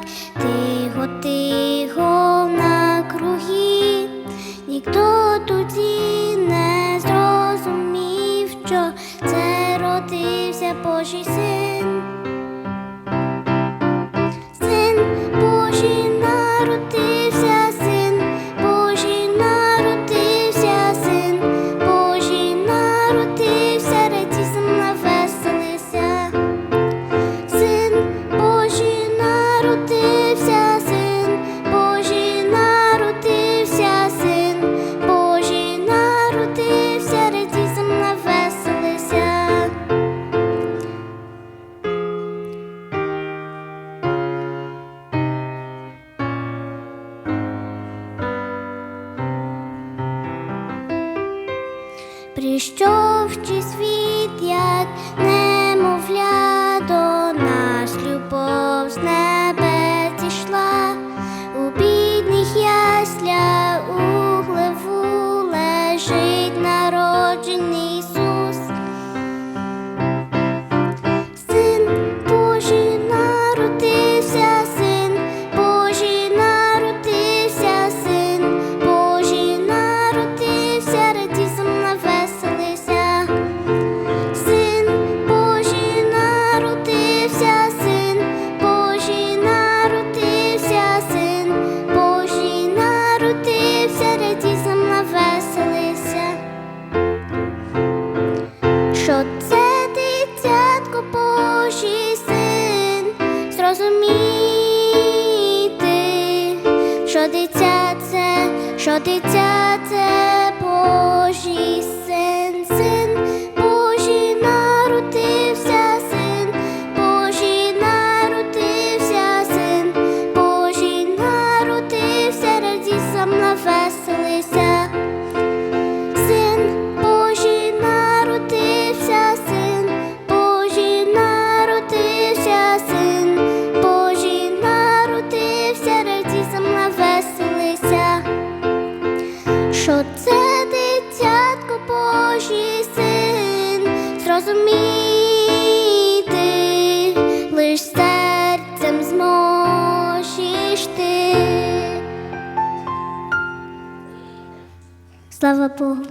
так тихо, тихо на круги, ніхто тоді не зрозумів, що це родився Божий син. Прийшов світ як не. що дитя це, що дитя це Боже. що це дитятко Божий син, зрозуміти лиш серцем зможеш ти. Слава Богу.